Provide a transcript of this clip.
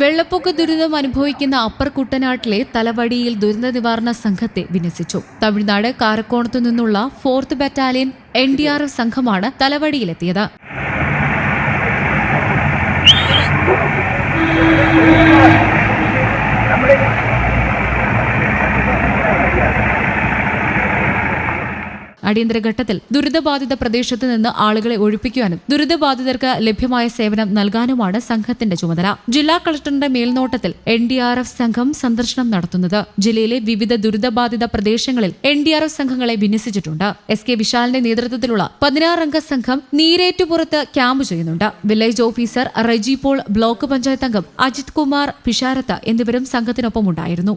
വെള്ളപ്പൊക്ക ദുരിതം അനുഭവിക്കുന്ന അപ്പർ കുട്ടനാട്ടിലെ തലവടിയിൽ ദുരന്ത നിവാരണ സംഘത്തെ വിന്യസിച്ചു. തമിഴ്നാട് കാരക്കോണത്തു നിന്നുള്ള fourth battalion N D R F സംഘമാണ് തലവടിയിലെത്തിയത്. അടിയന്തര ഘട്ടത്തിൽ ദുരിതബാധിത പ്രദേശത്ത് നിന്ന് ആളുകളെ ഒഴിപ്പിക്കുവാനും ദുരിതബാധിതർക്ക് ലഭ്യമായ സേവനം നൽകാനുമാണ് സംഘത്തിന്റെ ചുമതല. ജില്ലാ കളക്ടറുടെ മേൽനോട്ടത്തിൽ എൻ ഡി ആർ എഫ് സംഘം സന്ദർശനം നടത്തുന്നത്. ജില്ലയിലെ വിവിധ ദുരിതബാധിത പ്രദേശങ്ങളിൽ എൻ ഡി ആർ എഫ് സംഘങ്ങളെ വിന്യസിച്ചിട്ടുണ്ട്. എസ് കെ വിശാലിന്റെ നേതൃത്വത്തിലുള്ള പതിനാറംഗ സംഘം നീരേറ്റുപുറത്ത് ക്യാമ്പ് ചെയ്യുന്നുണ്ട്. Village officer Reji Paul block panchayat അംഗം അജിത് കുമാർ പിഷാരത്ത് എന്നിവരും സംഘത്തിനൊപ്പം ഉണ്ടായിരുന്നു